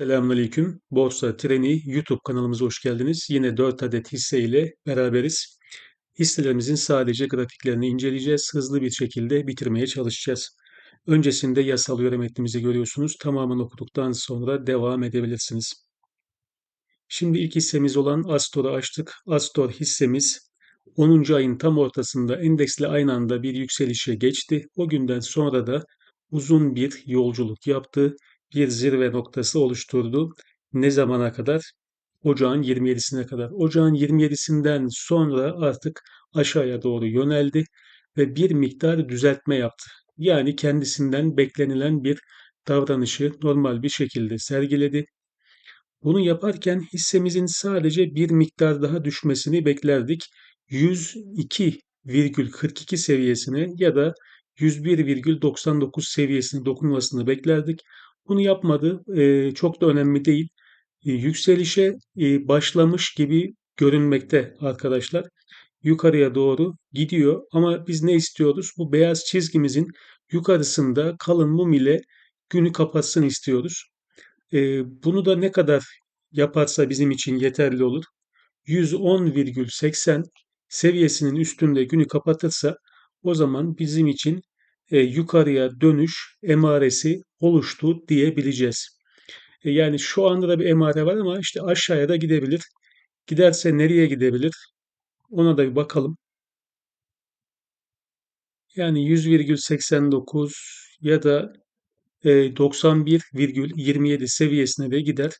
Selamünaleyküm. Borsa Treni YouTube kanalımıza hoş geldiniz. Yine 4 adet hisse ile beraberiz. Hisselerimizin sadece grafiklerini inceleyeceğiz. Hızlı bir şekilde bitirmeye çalışacağız. Öncesinde yasal yorum metnimizi görüyorsunuz. Tamamını okuduktan sonra devam edebilirsiniz. Şimdi ilk hissemiz olan Astor'u açtık. Astor hissemiz 10. ayın tam ortasında endeksle aynı anda bir yükselişe geçti. O günden sonra da uzun bir yolculuk yaptı bir zirve noktası oluşturdu. Ne zamana kadar? Ocağın 27'sine kadar. Ocağın 27'sinden sonra artık aşağıya doğru yöneldi ve bir miktar düzeltme yaptı. Yani kendisinden beklenilen bir davranışı normal bir şekilde sergiledi. Bunu yaparken hissemizin sadece bir miktar daha düşmesini beklerdik. 102,42 seviyesine ya da 101,99 seviyesine dokunmasını beklerdik. Bunu yapmadı. E, çok da önemli değil. E, yükselişe e, başlamış gibi görünmekte arkadaşlar. Yukarıya doğru gidiyor ama biz ne istiyoruz? Bu beyaz çizgimizin yukarısında kalın mum ile günü kapatsın istiyoruz. E, bunu da ne kadar yaparsa bizim için yeterli olur. 110,80 seviyesinin üstünde günü kapatırsa o zaman bizim için e, yukarıya dönüş emaresi oluştu diyebileceğiz. E, yani şu anda da bir emare var ama işte aşağıya da gidebilir. Giderse nereye gidebilir? Ona da bir bakalım. Yani 100,89 ya da 91,27 e, seviyesine de gider.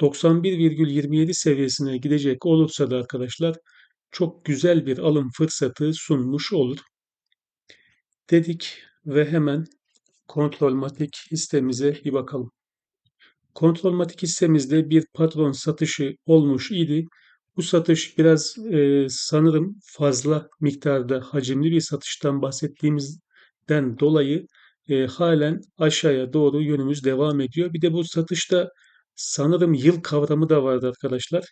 91,27 seviyesine gidecek olursa da arkadaşlar çok güzel bir alım fırsatı sunmuş olur. Dedik ve hemen kontrolmatik hissemize bir bakalım. Kontrolmatik hissemizde bir patron satışı olmuş idi. Bu satış biraz e, sanırım fazla miktarda hacimli bir satıştan bahsettiğimizden dolayı e, halen aşağıya doğru yönümüz devam ediyor. Bir de bu satışta sanırım yıl kavramı da vardı arkadaşlar.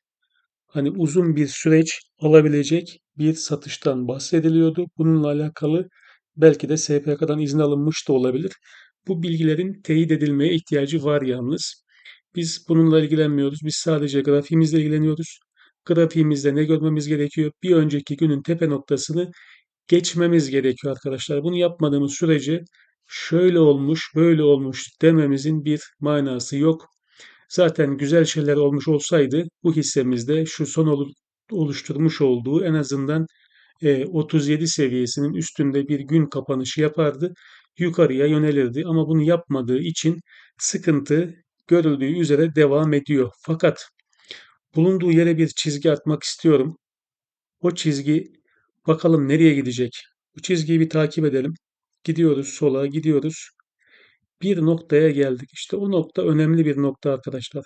Hani uzun bir süreç alabilecek bir satıştan bahsediliyordu. Bununla alakalı Belki de SPK'dan izin alınmış da olabilir. Bu bilgilerin teyit edilmeye ihtiyacı var yalnız. Biz bununla ilgilenmiyoruz. Biz sadece grafiğimizle ilgileniyoruz. Grafiğimizde ne görmemiz gerekiyor? Bir önceki günün tepe noktasını geçmemiz gerekiyor arkadaşlar. Bunu yapmadığımız sürece şöyle olmuş, böyle olmuş dememizin bir manası yok. Zaten güzel şeyler olmuş olsaydı bu hissemizde şu son oluşturmuş olduğu en azından 37 e, seviyesinin üstünde bir gün kapanışı yapardı. Yukarıya yönelirdi ama bunu yapmadığı için sıkıntı görüldüğü üzere devam ediyor. Fakat bulunduğu yere bir çizgi atmak istiyorum. O çizgi bakalım nereye gidecek? Bu çizgiyi bir takip edelim. Gidiyoruz sola, gidiyoruz. Bir noktaya geldik. İşte o nokta önemli bir nokta arkadaşlar.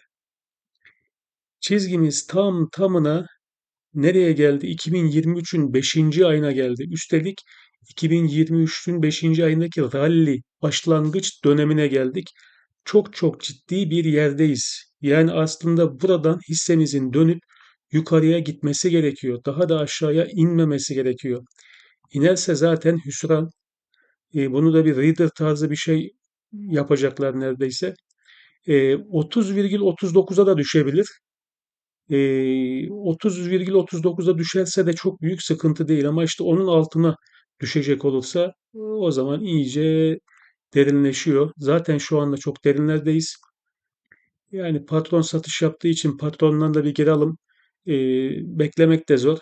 Çizgimiz tam tamına nereye geldi? 2023'ün 5. ayına geldi. Üstelik 2023'ün 5. ayındaki rally başlangıç dönemine geldik. Çok çok ciddi bir yerdeyiz. Yani aslında buradan hissemizin dönüp yukarıya gitmesi gerekiyor. Daha da aşağıya inmemesi gerekiyor. İnerse zaten hüsran. E, bunu da bir reader tarzı bir şey yapacaklar neredeyse. E, 30,39'a da düşebilir. 30,39'a düşerse de çok büyük sıkıntı değil ama işte onun altına düşecek olursa o zaman iyice derinleşiyor. Zaten şu anda çok derinlerdeyiz. Yani patron satış yaptığı için patrondan da bir geri alım e, beklemek de zor.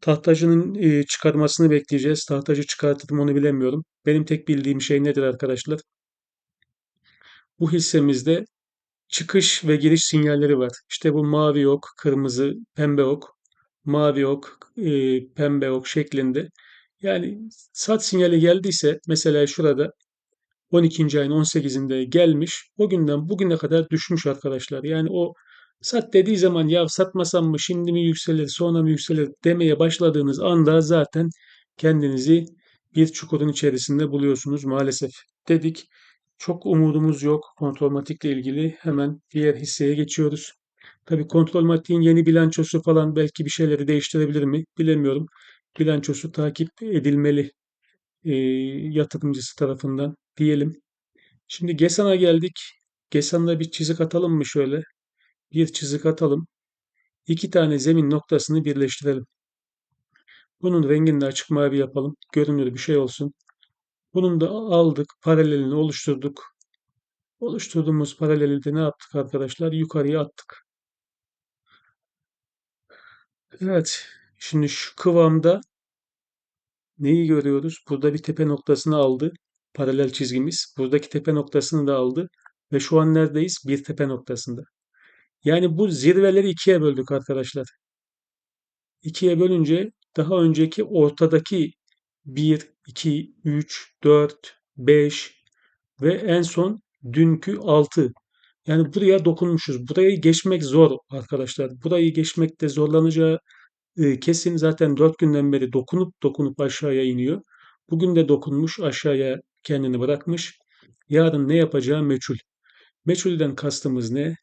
Tahtacının e, çıkarmasını bekleyeceğiz. Tahtacı çıkartır mı onu bilemiyorum. Benim tek bildiğim şey nedir arkadaşlar? Bu hissemizde çıkış ve giriş sinyalleri var. İşte bu mavi ok, kırmızı, pembe ok, mavi ok, e, pembe ok şeklinde. Yani sat sinyali geldiyse mesela şurada 12. ayın 18'inde gelmiş. O günden bugüne kadar düşmüş arkadaşlar. Yani o sat dediği zaman ya satmasam mı şimdi mi yükselir sonra mı yükselir demeye başladığınız anda zaten kendinizi bir çukurun içerisinde buluyorsunuz maalesef dedik. Çok umudumuz yok kontrolmatikle ilgili. Hemen diğer hisseye geçiyoruz. Tabii kontrolmatiğin yeni bilançosu falan belki bir şeyleri değiştirebilir mi bilemiyorum. Bilançosu takip edilmeli e, yatırımcısı tarafından diyelim. Şimdi GESAN'a geldik. Gesan'da bir çizik atalım mı şöyle? Bir çizik atalım. İki tane zemin noktasını birleştirelim. Bunun rengini açık mavi yapalım. Görünür bir şey olsun. Bunun da aldık. Paralelini oluşturduk. Oluşturduğumuz paraleli de ne yaptık arkadaşlar? Yukarıya attık. Evet. Şimdi şu kıvamda neyi görüyoruz? Burada bir tepe noktasını aldı. Paralel çizgimiz. Buradaki tepe noktasını da aldı. Ve şu an neredeyiz? Bir tepe noktasında. Yani bu zirveleri ikiye böldük arkadaşlar. İkiye bölünce daha önceki ortadaki 1, 2, 3, 4, 5 ve en son dünkü 6. Yani buraya dokunmuşuz. Burayı geçmek zor arkadaşlar. Burayı geçmekte zorlanacağı e, kesin. Zaten 4 günden beri dokunup dokunup aşağıya iniyor. Bugün de dokunmuş aşağıya kendini bırakmış. Yarın ne yapacağı meçhul. Meçhulden kastımız ne?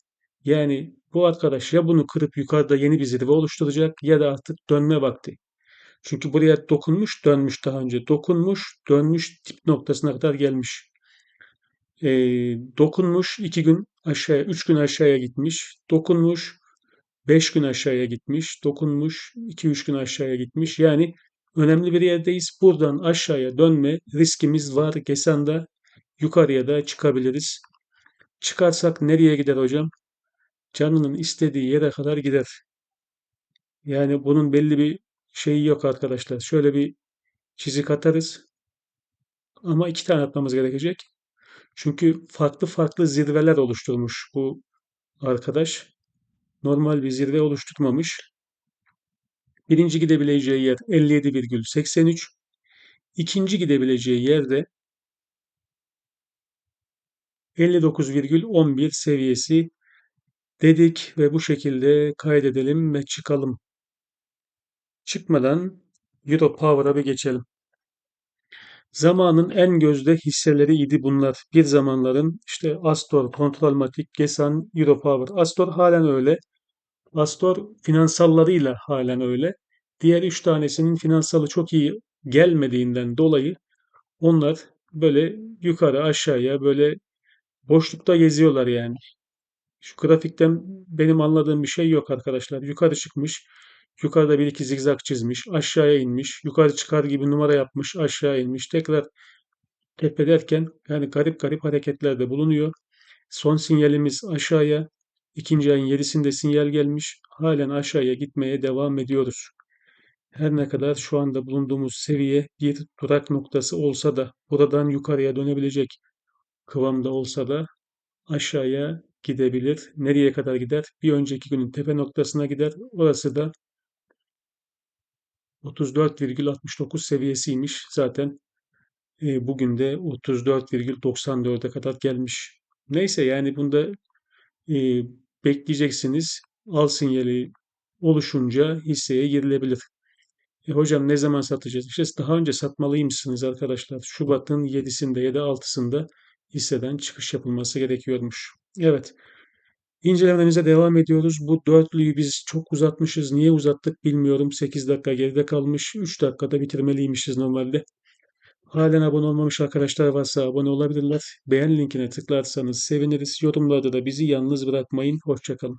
Yani bu arkadaş ya bunu kırıp yukarıda yeni bir zirve oluşturacak ya da artık dönme vakti. Çünkü buraya dokunmuş, dönmüş daha önce. Dokunmuş, dönmüş, dip noktasına kadar gelmiş. E, dokunmuş, iki gün aşağıya, üç gün aşağıya gitmiş. Dokunmuş, beş gün aşağıya gitmiş. Dokunmuş, iki üç gün aşağıya gitmiş. Yani önemli bir yerdeyiz. Buradan aşağıya dönme riskimiz var. Gesan'da yukarıya da çıkabiliriz. Çıkarsak nereye gider hocam? Canının istediği yere kadar gider. Yani bunun belli bir şeyi yok arkadaşlar. Şöyle bir çizik atarız. Ama iki tane atmamız gerekecek. Çünkü farklı farklı zirveler oluşturmuş bu arkadaş. Normal bir zirve oluşturmamış. Birinci gidebileceği yer 57,83. İkinci gidebileceği yerde 59,11 seviyesi dedik ve bu şekilde kaydedelim ve çıkalım. Çıkmadan Euro Power'a bir geçelim. Zamanın en gözde hisseleri idi bunlar. Bir zamanların işte Astor, Kontrolmatik, Gesan, Europower. Astor halen öyle. Astor finansallarıyla halen öyle. Diğer üç tanesinin finansalı çok iyi gelmediğinden dolayı onlar böyle yukarı aşağıya böyle boşlukta geziyorlar yani. Şu grafikten benim anladığım bir şey yok arkadaşlar. Yukarı çıkmış, yukarıda bir iki zigzag çizmiş, aşağıya inmiş, yukarı çıkar gibi numara yapmış, aşağı inmiş, tekrar tepe derken yani garip garip hareketlerde bulunuyor. Son sinyalimiz aşağıya. İkinci ayın 7'sinde sinyal gelmiş. Halen aşağıya gitmeye devam ediyoruz. Her ne kadar şu anda bulunduğumuz seviye bir durak noktası olsa da buradan yukarıya dönebilecek kıvamda olsa da aşağıya gidebilir. Nereye kadar gider? Bir önceki günün tepe noktasına gider. Orası da 34,69 seviyesiymiş. Zaten e, bugün de 34,94'e kadar gelmiş. Neyse yani bunda e, bekleyeceksiniz. Al sinyali oluşunca hisseye girilebilir. E hocam ne zaman satacağız? İşte daha önce satmalıymışsınız arkadaşlar. Şubat'ın 7'sinde ya da 6'sında hisseden çıkış yapılması gerekiyormuş. Evet. İncelememize devam ediyoruz. Bu dörtlüyü biz çok uzatmışız. Niye uzattık bilmiyorum. 8 dakika geride kalmış. 3 dakikada bitirmeliymişiz normalde. Halen abone olmamış arkadaşlar varsa abone olabilirler. Beğen linkine tıklarsanız seviniriz. Yorumlarda da bizi yalnız bırakmayın. Hoşçakalın.